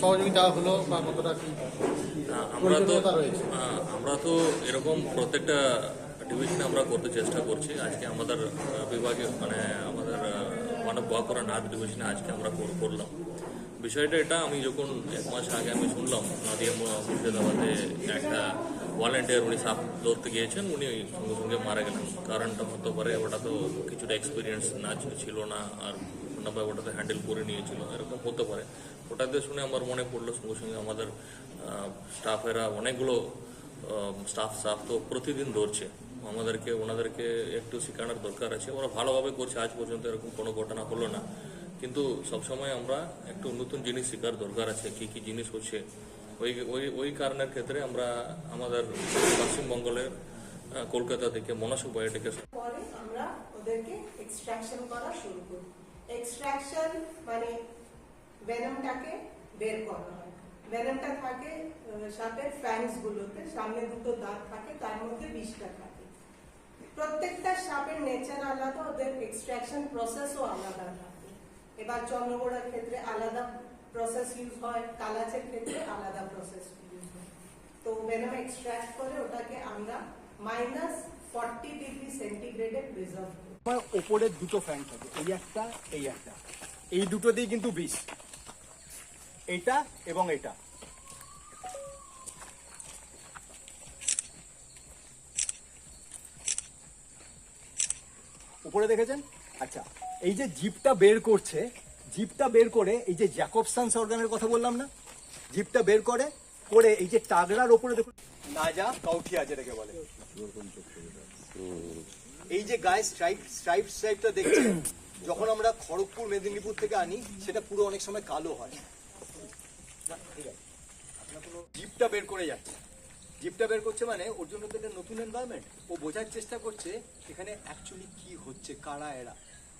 সহযোগিতা হলো বা কতটা কি আমরা তো আমরা তো এরকম প্রত্যেকটা ডিভিশনে আমরা করতে চেষ্টা করছি। আজকে আমাদের বিভাগে মানে আমাদের মানব বাঁকুড়া নাথ ডিভিশনে আজকে আমরা করলাম। বিষয়টা এটা আমি যখন এক মাস আগে আমি শুনলাম নদিয়া মুর্শিদাবাদে একটা ভলেন্টিয়ার উনি সাপ ধরতে গিয়েছেন উনি সঙ্গে সঙ্গে মারা গেলেন। কারণটা হতে পারে ওটা তো কিছুটা এক্সপিরিয়েন্স না ছিল না আর না বা ওটাতে হ্যান্ডেল করে নিয়েছিল এরকম হতে পারে। ওটাতে শুনে আমার মনে পড়ল সঙ্গে সঙ্গে আমাদের স্টাফেরা অনেকগুলো স্টাফ স্টাফ তো প্রতিদিন ধরছে। আমাদেরকে ওনাদেরকে একটু শেখানোর দরকার আছে। ওরা ভালোভাবে করছে আজ পর্যন্ত এরকম কোনো ঘটনা হলো না। কিন্তু সবসময় আমরা একটু নতুন জিনিস শেখার দরকার আছে কি কি জিনিস হচ্ছে। ওই ওই ওই কারণের ক্ষেত্রে আমরা আমাদের পশ্চিমবঙ্গের আহ, কলকাতা থেকে মনসু বায়োটেকের পরে আমরা ওদেরকে এক্সট্রাকশন করা শুরু করি। এক্সট্রাকশন মানে ভেনমটাকে বের করা হয়। ভেনমটা থাকে সাপের ফ্যাংস গুলোতে, সামনে দুটো দাঁত থাকে, তার মধ্যে বিষটা থাকে। প্রত্যেকটা সাপের নেচার আলাদা, ওদের এক্সট্রাকশন প্রসেসও আলাদা থাকে। এবার চন্দ্রগোড়ার ক্ষেত্রে আলাদা প্রসেস ইউজ হয়, কালাচের ক্ষেত্রে আলাদা প্রসেস ইউজ হয়। তো ভেনম এক্সট্রাক্ট করে ওটাকে আমরা মাইনাস ফর্টি ডিগ্রি সেন্টিগ্রেডে প্রিজার্ভ করি। আমার ওপরের দুটো ফ্যান থাকে, এই একটা এই একটা। এই কিন্তু বিষ। এটা এবং এটা। উপরে দেখেছেন? আচ্ছা এই যে জিপটা বের করছে, জিপটা বের করে এই যে জ্যাকবসান্স অর্গানের কথা বললাম না? জিপটা বের করে করে এই যে টাগরার ওপরে দেখুন। নাজা কাউঠিয়া যেটাকে বলে। এই যে গায়ে স্ট্রাইপ স্ট্রাইপ স্ট্রাইপটা দেখছেন, যখন আমরা খড়গপুর, মেদিনীপুর থেকে আনি, সেটা পুরো অনেক সময় কালো হয়। জিপটা বের করে যাচ্ছে। জিপটা বের করছে মানে ওর জন্য তো একটা নতুন এনভায়রনমেন্ট ও বোঝার চেষ্টা করছে এখানে অ্যাকচুয়ালি কি হচ্ছে, কারা এরা।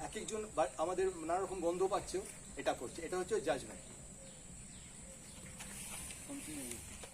এক একজন আমাদের নানা রকম গন্ধ পাচ্ছেও এটা করছে। এটা হচ্ছে জাজমেন্ট